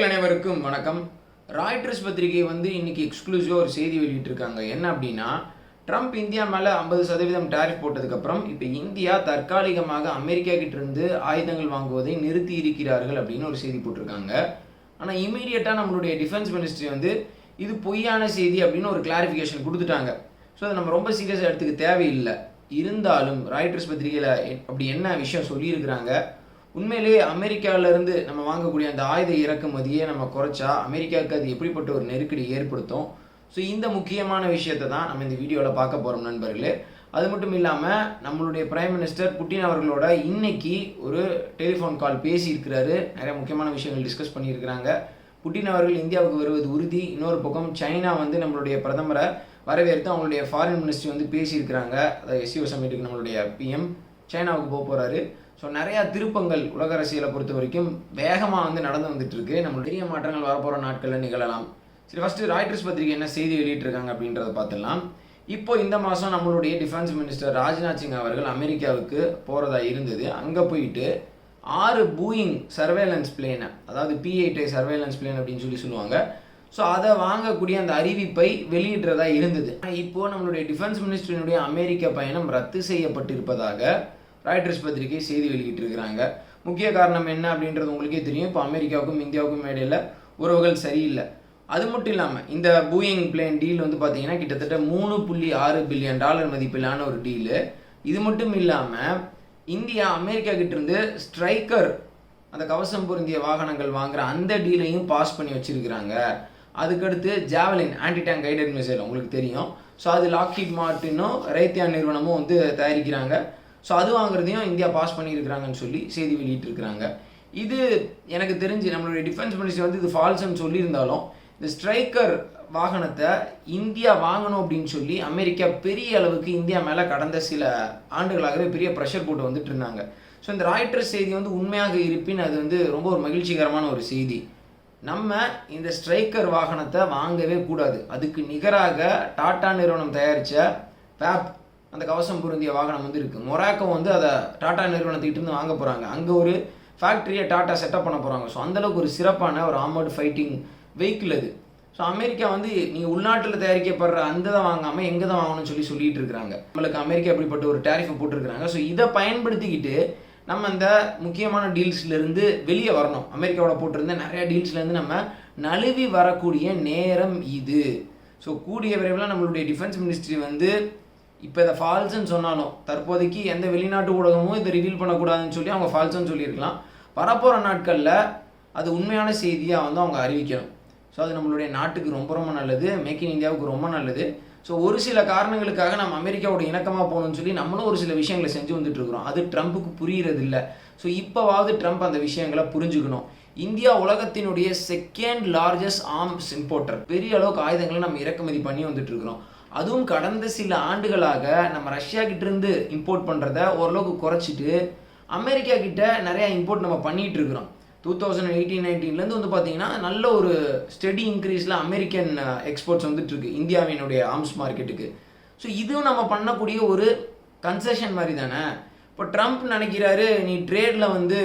நண்பர்கள் அனைவருக்கும் வணக்கம். ராய்டர்ஸ் பத்திரிகை வந்து இன்னைக்கு எக்ஸ்க்ளூசிவாக ஒரு செய்தி வெளியிட்டிருக்காங்க. என்ன அப்படின்னா ட்ரம்ப் இந்தியா மேலே ஐம்பது சதவீதம் டேரிஃப் போட்டதுக்கப்புறம் இப்போ இந்தியா தற்காலிகமாக அமெரிக்கா கிட்ட இருந்து ஆயுதங்கள் வாங்குவதை நிறுத்தி இருக்கிறார்கள் அப்படின்னு ஒரு செய்தி போட்டிருக்காங்க. ஆனால் இமீடியட்டாக நம்மளுடைய டிஃபென்ஸ் மினிஸ்ட்ரி வந்து இது பொய்யான செய்தி அப்படின்னு ஒரு கிளாரிஃபிகேஷன் கொடுத்துட்டாங்க. ஸோ அதை நம்ம ரொம்ப சீரியஸாக எடுத்துக்க தேவையில்லை. இருந்தாலும் ராய்டர்ஸ் பத்திரிகையில் அப்படி என்ன விஷயம் சொல்லியிருக்கிறாங்க உண்மையிலேயே அமெரிக்காவிலேருந்து நம்ம வாங்கக்கூடிய அந்த ஆயுத இறக்குமதியை நம்ம குறைச்சா அமெரிக்காவுக்கு அது எப்படிப்பட்ட ஒரு நெருக்கடி ஏற்படுத்தும்? ஸோ இந்த முக்கியமான விஷயத்தை தான் நம்ம இந்த வீடியோவில் பார்க்க போகிறோம் நண்பர்களே. அது மட்டும் இல்லாமல் நம்மளுடைய பிரைம் மினிஸ்டர் புட்டின் அவர்களோட இன்னைக்கு ஒரு டெலிஃபோன் கால் பேசியிருக்கிறாரு. நிறைய முக்கியமான விஷயங்கள் டிஸ்கஸ் பண்ணியிருக்கிறாங்க. புட்டின் அவர்கள் இந்தியாவுக்கு வருவது உறுதி. இன்னொரு பக்கம் சைனா வந்து நம்மளுடைய பிரதமரை வரவேற்று அவங்களுடைய ஃபாரின் மினிஸ்ட்ரி வந்து பேசியிருக்கிறாங்க. அதாவது எஸ்சிஓ சமிட்டுக்கு நம்மளுடைய பிஎம் சைனாவுக்கு போக போகிறாரு ஸோ நிறையா திருப்பங்கள் உலக அரசியலை பொறுத்த வரைக்கும் வேகமாக வந்து நடந்து வந்துட்டுருக்கு. நம்ம பெரிய மாற்றங்கள் வரப்போகிற நாட்களில் நிகழலாம். சரி ஃபஸ்ட்டு ராய்டர்ஸ் பத்திரிகை என்ன செய்தி வெளியிட்டிருக்காங்க அப்படின்றத பார்த்துடலாம். இப்போ இந்த மாதம் நம்மளுடைய டிஃபென்ஸ் மினிஸ்டர் ராஜ்நாத் சிங் அவர்கள் அமெரிக்காவுக்கு போகிறதா இருந்தது. அங்கே போயிட்டு ஆறு பூயிங் சர்வேலன்ஸ் பிளேனை அதாவது பிஐடி சர்வேலன்ஸ் பிளேன் அப்படின்னு சொல்லி சொல்லுவாங்க. ஸோ அதை வாங்கக்கூடிய அந்த அறிவிப்பை வெளியிடுறதா இருந்தது. ஆனால் இப்போது நம்மளுடைய டிஃபென்ஸ் மினிஸ்டரினுடைய அமெரிக்க பயணம் ரத்து செய்யப்பட்டிருப்பதாக ராய்டர்ஸ் பத்திரிகை செய்தி வெளியிட்டிருக்கிறாங்க. முக்கிய காரணம் என்ன அப்படின்றது உங்களுக்கே தெரியும். இப்போ அமெரிக்காவுக்கும் இந்தியாவுக்கும் இடையில உறவுகள் சரியில்லை. அது மட்டும் இல்லாமல் இந்த பூயிங் பிளேன் டீல் வந்து பார்த்தீங்கன்னா கிட்டத்தட்ட மூணு புள்ளி ஆறு பில்லியன் டாலர் மதிப்பிலான ஒரு டீலு இது மட்டும் இல்லாமல் இந்தியா அமெரிக்கா கிட்டிருந்து ஸ்ட்ரைக்கர் அந்த கவசம் பொருந்திய வாகனங்கள் வாங்குற அந்த டீலையும் பாஸ் பண்ணி வச்சிருக்கிறாங்க. அதுக்கடுத்து javelin anti tank guided missile உங்களுக்கு தெரியும். ஸோ அது லாக்ஹீட் மார்ட்டினும் ரைத்தியான் நிறுவனமும் வந்து தயாரிக்கிறாங்க. ஸோ அது வாங்குறதையும் இந்தியா பாஸ் பண்ணியிருக்கிறாங்கன்னு சொல்லி செய்தி வெளியிட்டிருக்கிறாங்க. இது எனக்கு தெரிஞ்சு நம்மளுடைய டிஃபென்ஸ் மினிஸ்டர் வந்து இது ஃபால்ஸ்ன்னு சொல்லியிருந்தாலும் இந்த ஸ்ட்ரைக்கர் வாகனத்தை இந்தியா வாங்கணும் அப்படின்னு சொல்லி அமெரிக்கா பெரிய அளவுக்கு இந்தியா மேலே கடந்த சில ஆண்டுகளாகவே பெரிய ப்ரெஷர் போட்டு வந்துட்டு இருந்தாங்க. ஸோ இந்த ராய்டர்ஸ் செய்தி வந்து உண்மையாக இருப்பின் அது வந்து ரொம்ப ஒரு மகிழ்ச்சிகரமான ஒரு செய்தி. நம்ம இந்த ஸ்ட்ரைக்கர் வாகனத்தை வாங்கவே கூடாது. அதுக்கு நிகராக டாடா நிறுவனம் தயாரித்த பேப் அந்த கவசம் பொருந்திய வாகனம் வந்து இருக்குது மொராக்கோ வந்து அதை டாடா நிறுவனத்துக்கிட்ட இருந்து வாங்க போகிறாங்க அங்கே ஒரு ஃபேக்ட்ரியை டாட்டா செட்டப் பண்ண போகிறாங்க ஸோ அந்தளவுக்கு ஒரு சிறப்பான ஒரு ஆமர்டு ஃபைட்டிங் வெஹிக்கிள் அது. ஸோ அமெரிக்கா வந்து நீங்கள் உள்நாட்டில் தயாரிக்கப்படுற அந்த தான் வாங்காமல் எங்கே தான் வாங்கணும்னு சொல்லி சொல்லிட்டு இருக்கிறாங்க. நம்மளுக்கு அமெரிக்கா அப்படிப்பட்ட ஒரு டேரிஃபை போட்டிருக்கிறாங்க. ஸோ இதை பயன்படுத்திக்கிட்டு நம்ம இந்த முக்கியமான டீல்ஸ்லேருந்து வெளியே வரணும். அமெரிக்காவோட போட்டிருந்த நிறையா டீல்ஸ்லேருந்து நம்ம நழுவி வரக்கூடிய நேரம் இது. ஸோ கூடிய விரைவில் நம்மளுடைய டிஃபென்ஸ் மினிஸ்ட்ரி வந்து இப்போ இதை ஃபால்ஸ்ன்னு சொன்னாலும் தற்போதைக்கு எந்த வெளிநாட்டு ஊடகமும் இதை ரிவீல் பண்ணக்கூடாதுன்னு சொல்லி அவங்க ஃபால்ஸ்ன்னு சொல்லியிருக்கலாம். வரப்போகிற நாட்களில் அது உண்மையான செய்தியாக வந்து அவங்க அறிவிக்கணும். ஸோ அது நம்மளுடைய நாட்டுக்கு ரொம்ப ரொம்ப நல்லது மேக் இன் இந்தியாவுக்கு ரொம்ப நல்லது. ஸோ ஒரு சில காரணங்களுக்காக நம்ம அமெரிக்காவோட இணக்கமாக போகணும்னு சொல்லி நம்மளும் ஒரு சில விஷயங்களை செஞ்சு வந்துட்டு இருக்கிறோம் அது ட்ரம்ப்புக்கு புரிகிறது இல்லை ஸோ இப்போவாவது ட்ரம்ப் அந்த விஷயங்களை புரிஞ்சுக்கணும். இந்தியா உலகத்தினுடைய செகண்ட் லார்ஜஸ்ட் ஆர்ம்ஸ் இம்போர்ட்டர் பெரிய அளவுக்கு ஆயுதங்களை நம்ம இறக்குமதி பண்ணி வந்துட்டுருக்குறோம். அதுவும் கடந்த சில ஆண்டுகளாக நம்ம ரஷ்யா கிட்டேருந்து இம்போர்ட் பண்ணுறத ஓரளவுக்கு குறைச்சிட்டு அமெரிக்கா கிட்ட நிறையா இம்போர்ட் நம்ம பண்ணிகிட்டு இருக்கிறோம். டூ தௌசண்ட் எயிட்டீன் நைன்டீன்லேருந்து வந்து பார்த்தீங்கன்னா நல்ல ஒரு ஸ்டெடி இன்க்ரீஸில் அமெரிக்கன் எக்ஸ்போர்ட்ஸ் வந்துட்டுருக்கு இந்தியாவினுடைய ஆர்ம்ஸ் மார்க்கெட்டுக்கு ஸோ இதுவும் நம்ம பண்ணக்கூடிய ஒரு கன்செஷன் மாதிரி தானே? இப்போ ட்ரம்ப் நினைக்கிறாரு நீ ட்ரேடில் வந்து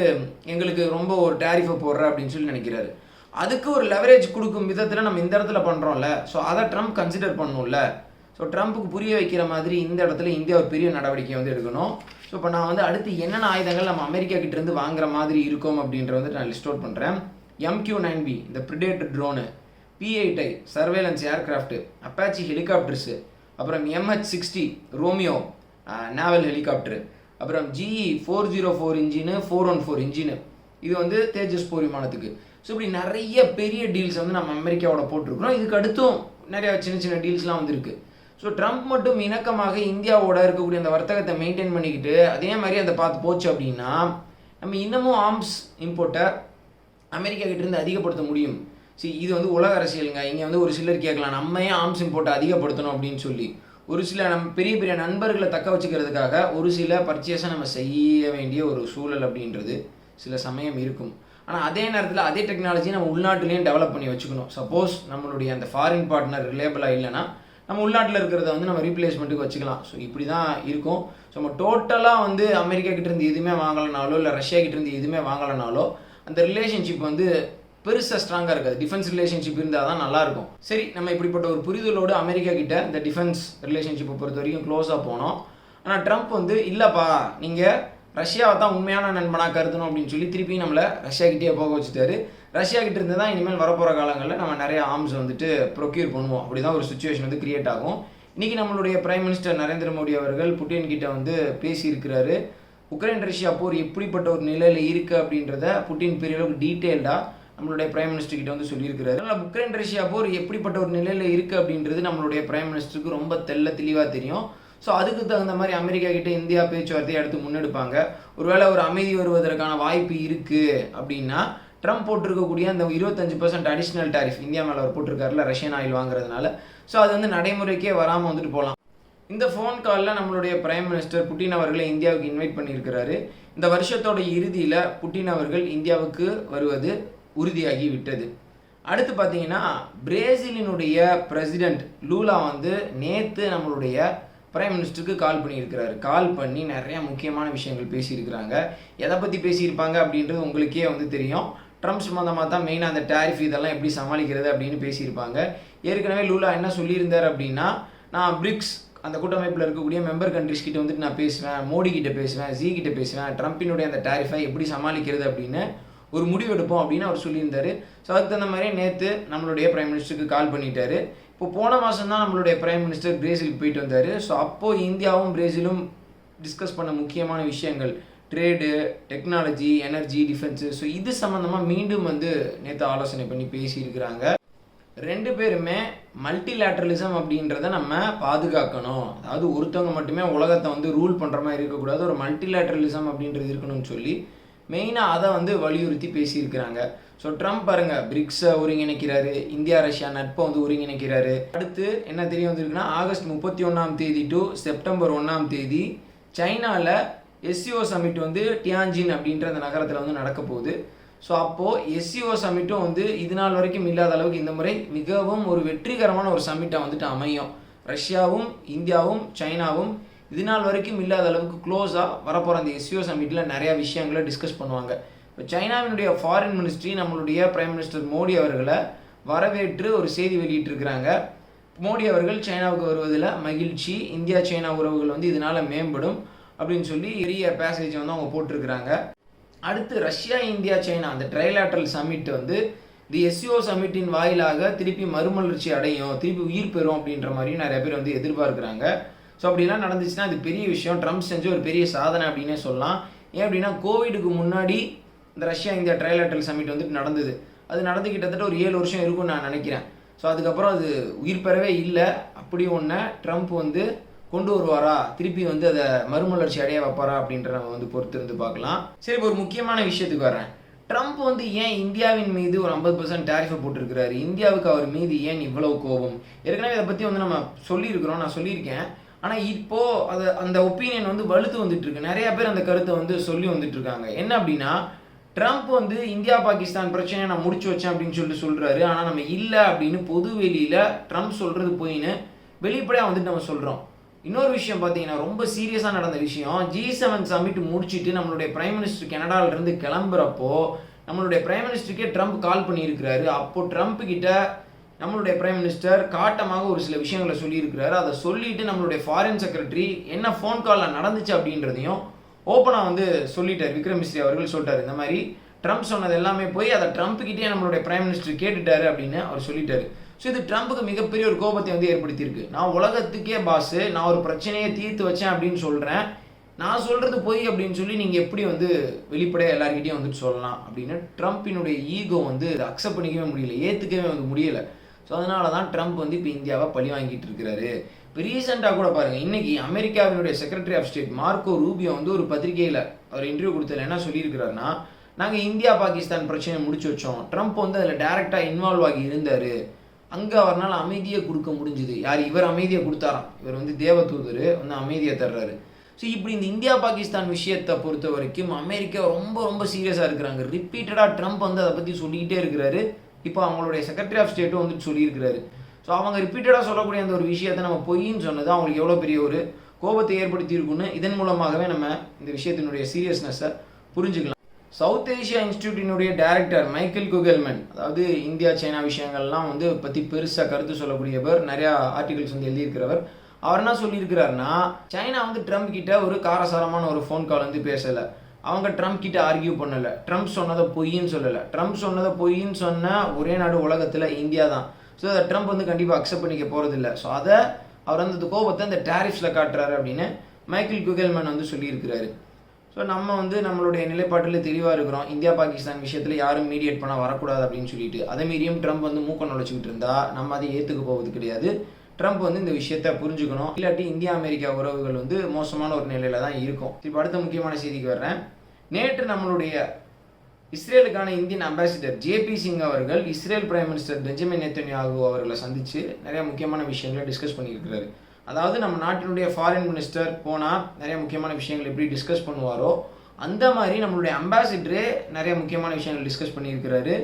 எங்களுக்கு ரொம்ப ஒரு டேரிஃபை போடுற அப்படின்னு சொல்லி நினைக்கிறாரு. அதுக்கு ஒரு லெவரேஜ் கொடுக்கும் விதத்தில் நம்ம இந்த இடத்துல பண்ணுறோம்ல ஸோ அதை ட்ரம்ப் கன்சிடர் பண்ணணும்ல ஸோ ட்ரம்ப்புக்கு புரிய வைக்கிற மாதிரி இந்த இடத்துல இந்தியா ஒரு பெரிய நடவடிக்கை வந்து எடுக்கணும். ஸோ இப்போ நான் வந்து அடுத்து என்னென்ன ஆயுதங்கள் நம்ம அமெரிக்கா கிட்டேருந்து வாங்குற மாதிரி இருக்கும் அப்படின்றத வந்து நான் லிஸ்ட் அவுட் பண்ணுறேன் எம்கியூ நைன் பி இந்த ப்ரிடேட்டர் ட்ரோனு பிஐடை சர்வேலன்ஸ் ஏர்க்ராஃப்ட்டு அப்பாச்சி ஹெலிகாப்டர்ஸு அப்புறம் MH sixty Romeo naval helicopter அப்புறம் GE four zero four engine four one four engine இது வந்து தேஜஸ் போர் விமானத்துக்கு. ஸோ இப்படி நிறைய பெரிய டீல்ஸ் வந்து நம்ம அமெரிக்காவோட போட்டிருக்கிறோம். இதுக்கு அடுத்தும் நிறையா சின்ன சின்ன டீல்ஸ்லாம் வந்துருக்கு. ஸோ ட்ரம்ப் மட்டும் இணக்கமாக இந்தியாவோட இருக்கக்கூடிய அந்த வர்த்தகத்தை மெயின்டைன் பண்ணிக்கிட்டு அதே மாதிரி அதை பார்த்து போச்சு அப்படின்னா நம்ம இன்னமும் ஆர்ம்ஸ் இம்போர்ட்டை அமெரிக்கா கிட்டேருந்து அதிகப்படுத்த முடியும். சரி இது வந்து உலக அரசியலுங்க. இங்கே வந்து ஒரு சிலர் கேட்கலாம் நம்ம ஏன் ஆர்ம்ஸ் இம்போர்ட்டை அதிகப்படுத்தணும் அப்படின்னு சொல்லி. ஒரு சில நம்ம பெரிய பெரிய நண்பர்களை தக்க வச்சுக்கிறதுக்காக ஒரு சில பர்ச்சேஸை நம்ம செய்ய வேண்டிய ஒரு சூழல் அப்படின்றது சில சமயம் இருக்கும். ஆனால் அதே நேரத்தில் அதே டெக்னாலஜி நம்ம உள்நாட்டிலையும் டெவலப் பண்ணி வச்சுக்கணும். சப்போஸ் நம்மளுடைய அந்த ஃபாரின் பார்ட்னர் ரிலேபிளாக இல்லைன்னா நம்ம உள்நாட்டில் இருக்கிறத வந்து நம்ம ரீப்ளேஸ்மெண்ட்டுக்கு வச்சுக்கலாம். ஸோ இப்படி தான் இருக்கும். ஸோ நம்ம டோட்டலாக வந்து அமெரிக்கா கிட்டேருந்து எதுவுமே வாங்கலைனாலோ இல்லை ரஷ்யா கிட்டேருந்து எதுவுமே வாங்கலைனாலோ அந்த ரிலேஷன்ஷிப் வந்து பெருசாக ஸ்ட்ராங்காக இருக்காது. டிஃபென்ஸ் ரிலேஷன்ஷிப் இருந்தால் தான் நல்லாயிருக்கும். சரி நம்ம இப்படிப்பட்ட ஒரு புரிதலோடு அமெரிக்கா கிட்ட இந்த டிஃபென்ஸ் ரிலேஷன்ஷிப்பை பொறுத்த வரைக்கும் க்ளோஸாக போனோம். ஆனால் ட்ரம்ப் வந்து இல்லைப்பா நீங்கள் ரஷ்யாவை தான் உண்மையான நண்பனாக கருதணும் அப்படின்னு சொல்லி திருப்பி நம்மளை ரஷ்யா கிட்டேயே போக வச்சுட்டாரு. ரஷ்யா கிட்ட இருந்து தான் இனிமேல் வரப்போகிற காலங்களில் நம்ம நிறைய ஆர்ம்ஸ் வந்துட்டு ப்ரொக்யூர் பண்ணுவோம். அப்படி தான் ஒரு சுச்சுவேஷன் வந்து கிரியேட் ஆகும். இன்றைக்கி நம்மளுடைய பிரைம் மினிஸ்டர் நரேந்திர மோடி அவர்கள் புட்டின் கிட்ட வந்து பேசியிருக்கிறாரு. உக்ரைன் ரஷ்யா போர் எப்படிப்பட்ட ஒரு நிலையில் இருக்குது அப்படின்றத புட்டின் பெரிய அளவுக்கு டீட்டெயில்டாக நம்மளுடைய பிரைம் மினிஸ்டர் கிட்ட வந்து சொல்லியிருக்கிறாரு. அதனால் உக்ரைன் ரஷ்யா போர் எப்படிப்பட்ட ஒரு நிலையில் இருக்குது அப்படின்றது நம்மளுடைய பிரைம் மினிஸ்டருக்கு ரொம்ப தெள்ள தெளிவாக தெரியும். ஸோ அதுக்கு தகுந்த மாதிரி அமெரிக்கா கிட்ட இந்தியா பேச்சுவார்த்தையை அடுத்து முன்னெடுப்பாங்க. ஒருவேளை ஒரு அமைதி வருவதற்கான வாய்ப்பு இருக்குது அப்படின்னா ட்ரம்ப் போட்டிருக்கக்கூடிய அந்த இருபத்தஞ்சு பர்சன்ட் அடிஷ்னல் டாரிஃப் இந்தியா மேலே அவர் போட்டிருக்காருல ரஷ்யன் ஆயில் வாங்குறதுனால. ஸோ அது வந்து நடைமுறைக்கே வராமல் வந்துட்டு போகலாம் இந்த ஃபோன் காலில் நம்மளுடைய பிரைம் மினிஸ்டர் புட்டின் அவர்களை இந்தியாவுக்கு இன்வைட் பண்ணியிருக்கிறாரு. இந்த வருஷத்தோட இறுதியில் புட்டின் அவர்கள் இந்தியாவுக்கு வருவது உறுதியாகி விட்டது. அடுத்து பார்த்தீங்கன்னா பிரேசிலினுடைய பிரசிடெண்ட் லூலா வந்து நேற்று நம்மளுடைய பிரைம் மினிஸ்டருக்கு கால் பண்ணியிருக்கிறாரு. கால் பண்ணி நிறைய முக்கியமான விஷயங்கள் பேசியிருக்கிறாங்க. எதை பற்றி பேசியிருப்பாங்க அப்படின்றது உங்களுக்கே வந்து தெரியும். ட்ரம்ப் சம்மந்தமாக தான் மெயினாக அந்த டேரிஃப் இதெல்லாம் எப்படி சமாளிக்கிறது அப்படின்னு பேசியிருப்பாங்க. ஏற்கனவே லூலா என்ன சொல்லியிருந்தார் அப்படின்னா நான் பிரிக்ஸ் அந்த கூட்டமைப்பில் இருக்கக்கூடிய மெம்பர் கண்ட்ரிஸ் கிட்ட வந்துட்டு நான் பேசுவேன் மோடி கிட்ட பேசுவேன் ஜி கிட்ட பேசுவேன் ட்ரம்ப்பினுடைய அந்த டேரிஃபை எப்படி சமாளிக்கிறது அப்படின்னு ஒரு முடிவு எடுப்போம் அப்படின்னு அவர் சொல்லியிருந்தாரு. ஸோ அதுக்கு தகுந்த மாதிரி நேற்று நம்மளுடைய பிரைம் மினிஸ்டருக்கு கால் பண்ணிட்டாரு. இப்போ போன மாதம் தான் நம்மளுடைய பிரைம் மினிஸ்டர் பிரேசிலுக்கு போயிட்டு வந்தார். ஸோ அப்போது இந்தியாவும் பிரேசிலும் டிஸ்கஸ் பண்ண முக்கியமான விஷயங்கள் trade technology energy defence. So இது சம்மந்தமாக மீண்டும் வந்து நேற்று ஆலோசனை பண்ணி பேசியிருக்கிறாங்க. ரெண்டு பேருமே மல்டிலேட்ரலிசம் அப்படின்றத நம்ம பாதுகாக்கணும். அதாவது ஒருத்தவங்க மட்டுமே உலகத்தை வந்து ரூல் பண்ணுற மாதிரி இருக்கக்கூடாது. ஒரு மல்டிலேட்ரலிசம் அப்படின்றது இருக்கணும்னு சொல்லி மெயினாக அதை வந்து வலியுறுத்தி பேசியிருக்கிறாங்க. ஸோ ட்ரம்ப் பாருங்க பிரிக்ஸை ஒருங்கிணைக்கிறாரு இந்தியா ரஷ்யா நட்பை வந்து ஒருங்கிணைக்கிறாரு. அடுத்து என்ன தெரிய வந்திருக்குன்னா ஆகஸ்ட் முப்பத்தி ஒன்றாம் தேதி டு செப்டம்பர் ஒன்றாம் தேதி சைனாவில் எஸ்சிஓ சமிட் வந்து டியான்ஜின் அப்படின்ற அந்த நகரத்தில் வந்து நடக்க போகுது. ஸோ அப்போது எஸ்சிஓ சமிட்டும் வந்து இது நாள் வரைக்கும் இல்லாத அளவுக்கு இந்த முறை மிகவும் ஒரு வெற்றிகரமான ஒரு சமிட்டாக வந்துட்டு அமையும். ரஷ்யாவும் இந்தியாவும் சைனாவும் இது நாள் வரைக்கும் இல்லாத அளவுக்கு க்ளோஸாக வரப்போகிற அந்த எஸ்சிஓ சமிட்டில் நிறையா விஷயங்களை டிஸ்கஸ் பண்ணுவாங்க. இப்போ சைனாவினுடைய ஃபாரின் மினிஸ்ட்ரி நம்மளுடைய பிரைம் மினிஸ்டர் மோடி அவர்களை வரவேற்று ஒரு செய்தி வெளியிட்டிருக்கிறாங்க. மோடி அவர்கள் சைனாவுக்கு வருவதில் மகிழ்ச்சி இந்தியா சைனா உறவுகள் வந்து இதனால் மேம்படும். அப்படின்னு சொல்லி பெரிய பேசேஜ் வந்து அவங்க போட்டிருக்கிறாங்க. அடுத்து ரஷ்யா இந்தியா சைனா அந்த ட்ரைலாட்ரல் சமிட் வந்து தி எஸ்சிஓ சமிட்டின் வாயிலாக திருப்பி மறுமலர்ச்சி அடையும் திருப்பி உயிர் பெறும் அப்படின்ற மாதிரியும் நிறைய பேர் வந்து எதிர்பார்க்குறாங்க. ஸோ அப்படிலாம் நடந்துச்சுன்னா அது பெரிய விஷயம். ட்ரம்ப் செஞ்ச ஒரு பெரிய சாதனை அப்படின்னே சொல்லலாம். ஏன் அப்படின்னா கோவிடுக்கு முன்னாடி இந்த ரஷ்யா இந்தியா ட்ரைலாட்ரல் சமிட் வந்துட்டு நடந்தது. அது நடந்து கிட்டத்தட்ட ஒரு ஏழு வருஷம் இருக்கும்னு நான் நினைக்கிறேன். ஸோ அதுக்கப்புறம் அது உயிர் பெறவே இல்லை. அப்படி ஒன்று ட்ரம்ப் வந்து கொண்டு வருவாரா? திருப்பி வந்து அதை மறுமலர்ச்சி அடைய வைப்பாரா அப்படின்ற நம்ம வந்து பொறுத்து இருந்து பார்க்கலாம். சரி இப்போ ஒரு முக்கியமான விஷயத்துக்கு வரேன். ட்ரம்ப் வந்து ஏன் இந்தியாவின் மீது ஒரு ஐம்பது பர்சன்ட் டேரிஃபை போட்டிருக்கிறாரு? இந்தியாவுக்கு அவர் மீது ஏன் இவ்வளவு கோபம்? ஏற்கனவே இதை பற்றி வந்து நம்ம சொல்லியிருக்கிறோம் நான் சொல்லியிருக்கேன். ஆனால் இப்போ அது அந்த ஒப்பீனியன் வந்து வலுத்து வந்துட்டு இருக்கு நிறைய பேர் அந்த கருத்தை வந்து சொல்லி வந்துட்டு இருக்காங்க என்ன அப்படின்னா ட்ரம்ப் வந்து இந்தியா பாகிஸ்தான் பிரச்சனையை நான் முடிச்சு வச்சேன் அப்படின்னு சொல்லிட்டு சொல்றாரு. ஆனால் நம்ம இல்லை அப்படின்னு பொது வெளியில ட்ரம்ப் சொல்றது போயின்னு வெளிப்படையாக வந்துட்டு நம்ம சொல்றோம். இன்னொரு விஷயம் பார்த்தீங்கன்னா ரொம்ப சீரியஸாக நடந்த விஷயம் ஜி செவன் சமிட் முடிச்சுட்டு நம்மளுடைய பிரைம் மினிஸ்டர் கனடால கிளம்புறப்போ நம்மளுடைய பிரைம் மினிஸ்டருக்கே ட்ரம்ப் கால் பண்ணியிருக்கிறாரு. அப்போ ட்ரம்ப் கிட்ட நம்மளுடைய பிரைம் மினிஸ்டர் காட்டமாக ஒரு சில விஷயங்களை சொல்லியிருக்கிறாரு. அதை சொல்லிட்டு நம்மளுடைய ஃபாரின் செக்ரட்டரி என்ன ஃபோன் காலில் நடந்துச்சு அப்படின்றதையும் ஓப்பனாக வந்து சொல்லிட்டார். விக்ரம் மிஸ்ரி அவர்கள் சொல்லிட்டார். இந்த மாதிரி ட்ரம்ப் சொன்னது எல்லாமே போய் அதை ட்ரம்ப் கிட்டே நம்மளுடைய பிரைம் மினிஸ்டர் கேட்டுட்டாரு அப்படின்னு அவர் சொல்லிட்டாரு. ஸோ இது ட்ரம்ப்புக்கு மிகப்பெரிய ஒரு கோபத்தை வந்து ஏற்படுத்தியிருக்கு. நான் உலகத்துக்கே பாஸு நான் ஒரு பிரச்சனையை தீர்த்து வச்சேன் அப்படின்னு சொல்கிறேன் நான் சொல்கிறது போய் அப்படின்னு சொல்லி நீங்கள் எப்படி வந்து வெளிப்படையாக எல்லாருக்கிட்டையும் வந்துட்டு சொல்லலாம் அப்படின்னு ட்ரம்ப்பினுடைய ஈகோ வந்து அக்செப்ட் பண்ணிக்கவே முடியல ஏற்றுக்கவே வந்து முடியலை. ஸோ அதனால தான் ட்ரம்ப் வந்து இப்போ இந்தியாவை பழி வாங்கிட்டு இருக்கிறாரு. இப்போ ரீசெண்டாக கூட பாருங்கள் இன்றைக்கி அமெரிக்காவினுடைய secretary of state Marco Rubio வந்து ஒரு பத்திரிகையில் அவர் இன்டர்வியூ கொடுத்ததில் என்ன சொல்லியிருக்கிறாருன்னா நாங்கள் இந்தியா பாகிஸ்தான் பிரச்சனையை முடிச்சு வச்சோம். ட்ரம்ப் வந்து அதில் டேரெக்டாக இன்வால்வ் ஆகி இருந்தார். அங்கே அவரால் அமைதியை கொடுக்க முடிஞ்சுது. யார்? இவர் அமைதியை கொடுத்தாராம். இவர் வந்து தேவதூதர் வந்து அமைதியை தர்றாரு. ஸோ இப்படி இந்த இந்தியா பாகிஸ்தான் விஷயத்தை பொறுத்த வரைக்கும் அமெரிக்கா ரொம்ப ரொம்ப சீரியஸாக இருக்கிறாங்க. ரிப்பீட்டடாக ட்ரம்ப் வந்து அதை பற்றி சொல்லிக்கிட்டே இருக்கிறாரு. இப்போ அவங்களுடைய செக்ரட்டரி ஆஃப் ஸ்டேட்டும் வந்துட்டு சொல்லியிருக்கிறாரு. ஸோ அவங்க ரிப்பீட்டடாக சொல்லக்கூடிய அந்த ஒரு விஷயத்தை நம்ம பொய்ன்னு சொன்னது அவங்களுக்கு எவ்வளோ பெரிய ஒரு கோபத்தை ஏற்படுத்தி இருக்குன்னு இதன் மூலமாகவே நம்ம இந்த விஷயத்தினுடைய சீரியஸ்னஸை புரிஞ்சுக்கலாம். சவுத் ஏஷியா இன்ஸ்டியூட்டினுடைய டைரக்டர் மைக்கேல் குகெல்மென். அதாவது இந்தியா சைனா விஷயங்கள்லாம் வந்து பற்றி பெருசாக கருத்து சொல்லக்கூடியவர் நிறையா ஆர்டிகல்ஸ் வந்து எழுதியிருக்கிறவர். அவர் என்ன சொல்லியிருக்கிறாருன்னா சைனா வந்து ட்ரம்ப் கிட்ட ஒரு காரசாரமான ஒரு ஃபோன் கால் வந்து பேசலை. அவங்க ட்ரம்ப் கிட்ட ஆர்கியூ பண்ணலை. ட்ரம்ப் சொன்னதை பொய்ன்னு சொல்லலை. ட்ரம்ப் சொன்னதை பொய்ன்னு சொன்ன ஒரே நாடு உலகத்தில் இந்தியா தான். ஸோ அதை ட்ரம்ப் வந்து கண்டிப்பாக அக்செப்ட் பண்ணிக்க போகிறதில்ல ஸோ அதை அவர் வந்து அந்த கோபத்தை இந்த டேரிஃப்ஸில் காட்டுறாரு அப்படின்னு மைக்கேல் குகெல்மேன் வந்து சொல்லியிருக்கிறாரு. ஸோ நம்ம வந்து நம்மளுடைய நிலைப்பாட்டில் தெளிவாக இருக்கிறோம். இந்தியா பாகிஸ்தான் விஷயத்தில் யாரும் மீடியேட் பண்ண வரக்கூடாது அப்படின்னு சொல்லிட்டு. அதே மீறியும் ட்ரம்ப் வந்து மூக்கம் நுழைச்சிக்கிட்டு இருந்தா நம்ம அதை ஏற்றுக்க போவது கிடையாது. ட்ரம்ப் வந்து இந்த விஷயத்த புரிஞ்சுக்கணும். இல்லாட்டி இந்தியா அமெரிக்கா உறவுகள் வந்து மோசமான ஒரு நிலையில தான் இருக்கும். இப்போ அடுத்த முக்கியமான செய்திக்கு வர்றேன். நேற்று நம்மளுடைய இஸ்ரேலுக்கான இந்தியன் அம்பாசிடர் ஜேபி சிங் அவர்கள் Israel prime minister Benjamin Netanyahu அவர்களை சந்தித்து நிறைய முக்கியமான விஷயங்களை டிஸ்கஸ் பண்ணியிருக்கிறாரு. அதாவது நம்ம நாட்டினுடைய ஃபாரின் மினிஸ்டர் போனால் நிறைய முக்கியமான விஷயங்கள் எப்படி டிஸ்கஸ் பண்ணுவாரோ அந்த மாதிரி நம்மளுடைய அம்பாசிடரே நிறைய முக்கியமான விஷயங்கள் டிஸ்கஸ் பண்ணியிருக்கிறாரு.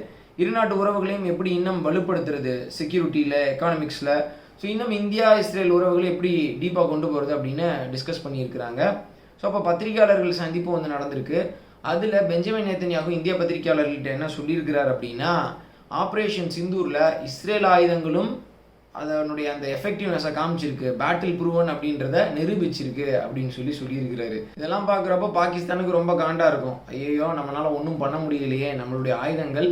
இரு நாட்டு உறவுகளையும் எப்படி இன்னும் வலுப்படுத்துறது செக்யூரிட்டியில் எக்கானமிக்ஸில் ஸோ இன்னும் இந்தியா இஸ்ரேல் உறவுகளை எப்படி டீப்பாக கொண்டு போகிறது அப்படின்னு டிஸ்கஸ் பண்ணியிருக்கிறாங்க. ஸோ அப்போ பத்திரிகையாளர்கள் சந்திப்பு வந்து நடந்திருக்கு. அதில் பெஞ்சமின் நேத்தன்யாகும் இந்திய பத்திரிகையாளர்கள்ட்ட என்ன சொல்லியிருக்கிறார் அப்படின்னா ஆப்ரேஷன் சிந்தூரில் இஸ்ரேல் ஆயுதங்களும் அதனுடைய அந்த எஃபெக்டிவ்னஸை காமிச்சிருக்கு. பேட்டில் ப்ரூவன் அப்படின்றத நிரூபிச்சிருக்கு அப்படின்னு சொல்லி சொல்லியிருக்கிறாரு. இதெல்லாம் பார்க்குறப்போ பாகிஸ்தானுக்கு ரொம்ப காண்டாக இருக்கும். ஐயோ நம்மளால் ஒன்றும் பண்ண முடியலையே. நம்மளுடைய ஆயுதங்கள்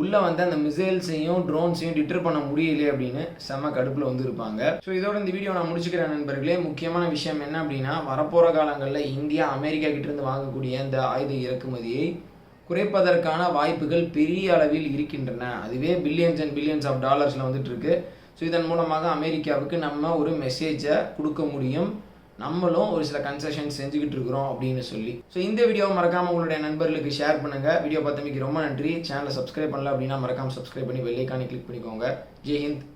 உள்ளே வந்து அந்த மிசைல்ஸையும் ட்ரோன்ஸையும் டிட்டர் பண்ண முடியலையே அப்படின்னு செம்ம கடுப்பில் வந்துருப்பாங்க. ஸோ இதோட இந்த வீடியோ நான் முடிச்சுக்கிறேன் நண்பர்களே. முக்கியமான விஷயம் என்ன அப்படின்னா வரப்போகிற காலங்களில் இந்தியா அமெரிக்கா கிட்டேருந்து வாங்கக்கூடிய இந்த ஆயுத இறக்குமதியை குறைப்பதற்கான வாய்ப்புகள் பெரிய அளவில் இருக்கின்றன. அதுவே பில்லியன்ஸ் அண்ட் பில்லியன்ஸ் ஆஃப் டாலர்ஸில் வந்துட்டு இருக்குது ஸோ இதன் மூலமாக அமெரிக்காவுக்கு நம்ம ஒரு மெசேஜை கொடுக்க முடியும். நம்மளும் ஒரு சில கன்செஷன் செஞ்சுக்கிட்டு இருக்கிறோம் அப்படின்னு சொல்லி. ஸோ இந்த வீடியோவை மறக்காமல் உங்களுடைய நண்பர்களுக்கு ஷேர் பண்ணுங்க. வீடியோ பார்த்தமைக்கு ரொம்ப நன்றி. சேனலை சப்ஸ்கிரைப் பண்ணல அப்படின்னா மறக்காமல் சப்ஸ்கிரைப் பண்ணி வெள்ளைக்கானே கிளிக் பண்ணிக்கோங்க. ஜெய் ஹிந்த்.